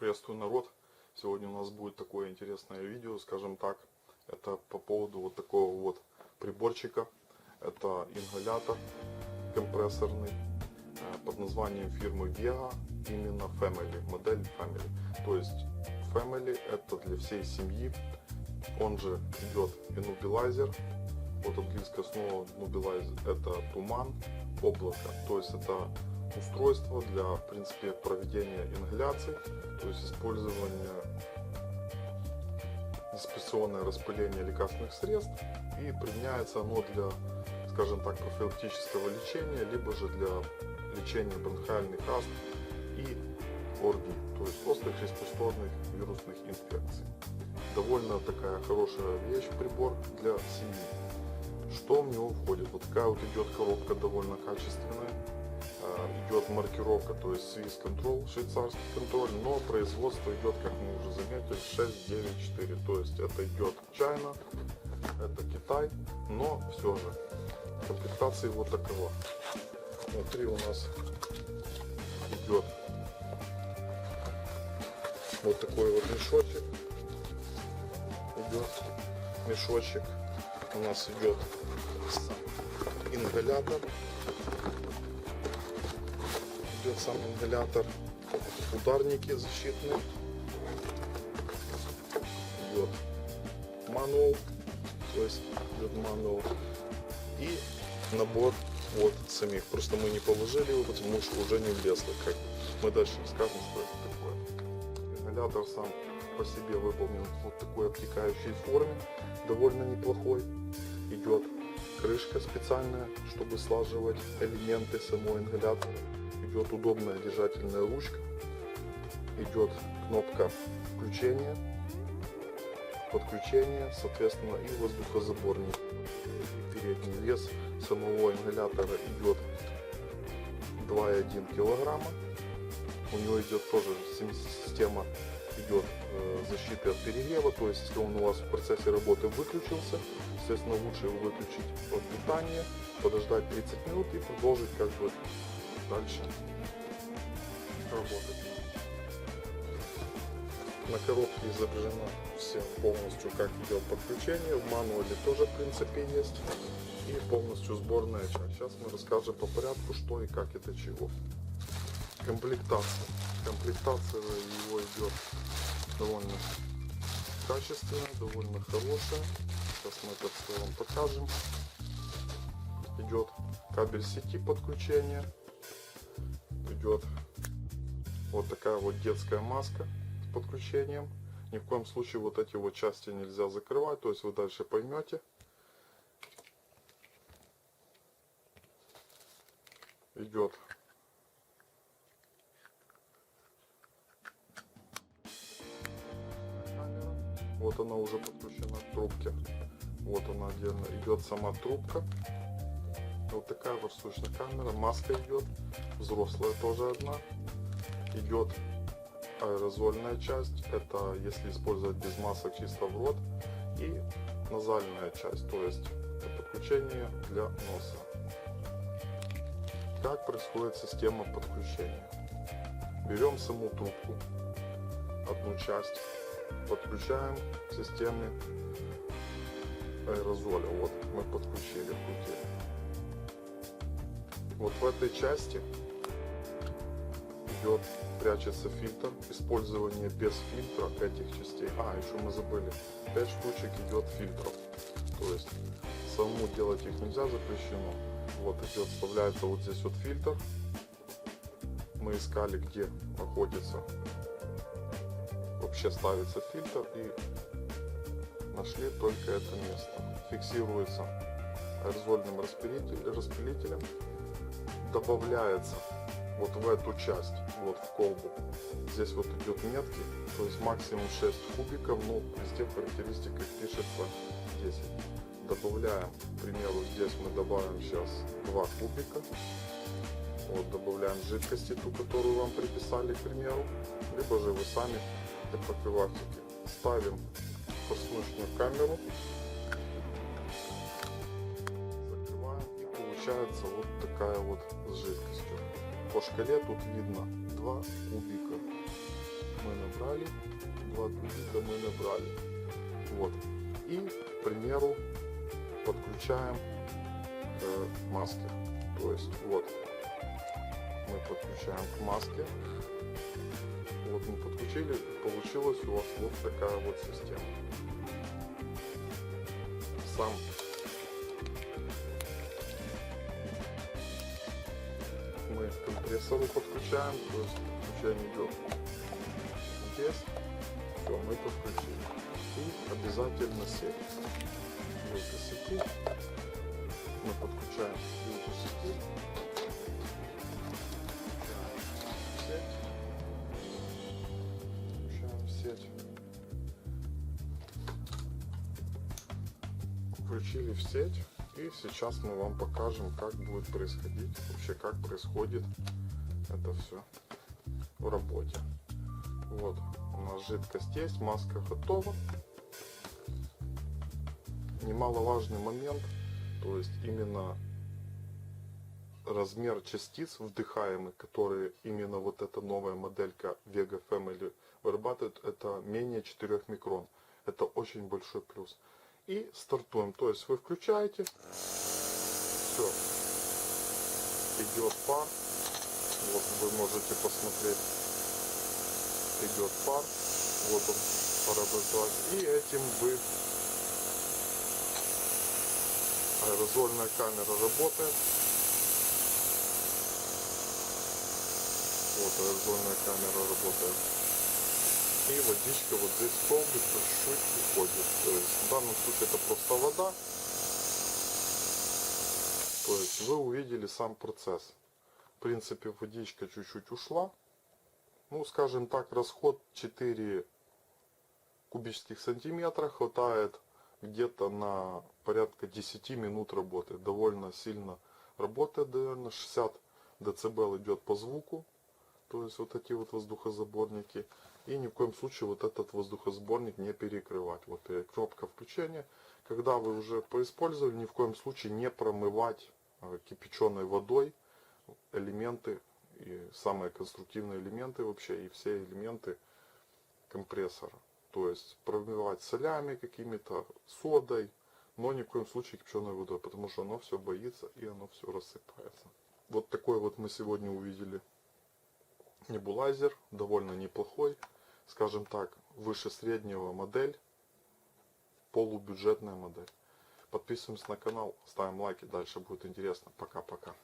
Приветствую, народ! Сегодня у нас будет такое интересное видео, скажем так. Это по поводу вот такого вот приборчика. Это ингалятор компрессорный э, под названием фирмы Vega, именно Family, модель Family. То есть Family это для всей семьи. Он же идет Immobilizer. Вот английское слово Immobilizer это туман, облако. То есть это устройство для, в принципе, проведения ингаляций, то есть использования диспрессионное распыление лекарственных средств и применяется оно для, скажем так, профилактического лечения, либо же для лечения бронхиальных астм и оргий, то есть острых респираторных вирусных инфекций. Довольно такая хорошая вещь, прибор для семьи. Что в него входит? Вот такая вот идет коробка довольно качественная идет маркировка, то есть Swiss Control, швейцарский контроль, но производство идет, как мы уже заметили, 694, то есть это идет China, это Китай, но все же. Комплектация вот такова. Внутри у нас идет вот такой вот мешочек, идет мешочек, у нас идет ингалятор, идет сам ингалятор, ударники защитные, идет мануал, то есть идет мануал и набор вот самих. Просто мы не положили его, потому что уже не влезло. Как мы дальше расскажем, что это такое. Ингалятор сам по себе выполнен вот такой обтекающей форме, довольно неплохой. Идет крышка специальная, чтобы слаживать элементы самой ингалятора идет удобная держательная ручка, идет кнопка включения, подключения, соответственно, и воздухозаборник. Передний вес самого ингалятора идет 2,1 килограмма. У него идет тоже система идет э, защиты от перегрева, то есть если он у вас в процессе работы выключился, естественно лучше его выключить от питания, подождать 30 минут и продолжить как бы дальше работать. На коробке изображено все полностью, как идет подключение. В мануале тоже в принципе есть. И полностью сборная часть. Сейчас мы расскажем по порядку, что и как это чего. Комплектация. Комплектация его идет довольно качественная, довольно хорошая. Сейчас мы это все вам покажем. Идет кабель сети подключения идет вот такая вот детская маска с подключением. Ни в коем случае вот эти вот части нельзя закрывать, то есть вы дальше поймете. Идет Вот она уже подключена к трубке. Вот она отдельно идет сама трубка. Вот такая вот штучная камера, маска идет, взрослая тоже одна. Идет аэрозольная часть, это если использовать без масок чисто в рот. И назальная часть, то есть подключение для носа. Как происходит система подключения? Берем саму трубку, одну часть, подключаем к системе аэрозоля. Вот мы подключили, вкрутили. Вот в этой части идет, прячется фильтр, использование без фильтра этих частей. А, еще мы забыли, 5 штучек идет фильтров. То есть самому делать их нельзя, запрещено. Вот идет, вставляется вот здесь вот фильтр. Мы искали, где находится вообще ставится фильтр и нашли только это место. Фиксируется аэрозольным распылителем добавляется вот в эту часть, вот в колбу. Здесь вот идет метки, то есть максимум 6 кубиков, но везде в характеристиках пишется 10. Добавляем, к примеру, здесь мы добавим сейчас 2 кубика. Вот добавляем жидкости, ту, которую вам приписали, к примеру. Либо же вы сами для профилактики. Ставим форсуночную камеру получается вот такая вот с жидкостью. По шкале тут видно 2 кубика. Мы набрали, 2 литра мы набрали. Вот. И, к примеру, подключаем к маске. То есть вот мы подключаем к маске. Вот мы подключили, получилась у вас вот такая вот система. Сам компрессору подключаем, то подключение идет здесь. Все, мы подключили. И обязательно сеть. Вилка сети. Мы подключаем вилку сети. Включаем. Включаем сеть. Включили в сеть. И сейчас мы вам покажем, как будет происходить, вообще как происходит это все в работе. Вот, у нас жидкость есть, маска готова. Немаловажный момент, то есть именно размер частиц вдыхаемых, которые именно вот эта новая моделька Vega Family вырабатывает, это менее 4 микрон. Это очень большой плюс. И стартуем. То есть вы включаете, все, идет пар. Вот вы можете посмотреть, идет пар. Вот он парообразователь. И этим вы аэрозольная камера работает. Вот аэрозольная камера работает. И водичка вот здесь в чуть-чуть уходит. То есть в данном случае это просто вода. То есть вы увидели сам процесс. В принципе водичка чуть-чуть ушла. Ну скажем так, расход 4 кубических сантиметра хватает где-то на порядка 10 минут работы. Довольно сильно работает, наверное, 60 дБ идет по звуку. То есть вот такие вот воздухозаборники. И ни в коем случае вот этот воздухосборник не перекрывать. Вот э, кнопка включения. Когда вы уже поиспользовали, ни в коем случае не промывать э, кипяченой водой элементы и самые конструктивные элементы вообще и все элементы компрессора. То есть промывать солями какими-то, содой, но ни в коем случае кипяченой водой, потому что оно все боится и оно все рассыпается. Вот такой вот мы сегодня увидели небулайзер, довольно неплохой, скажем так, выше среднего модель, полубюджетная модель. Подписываемся на канал, ставим лайки, дальше будет интересно. Пока-пока.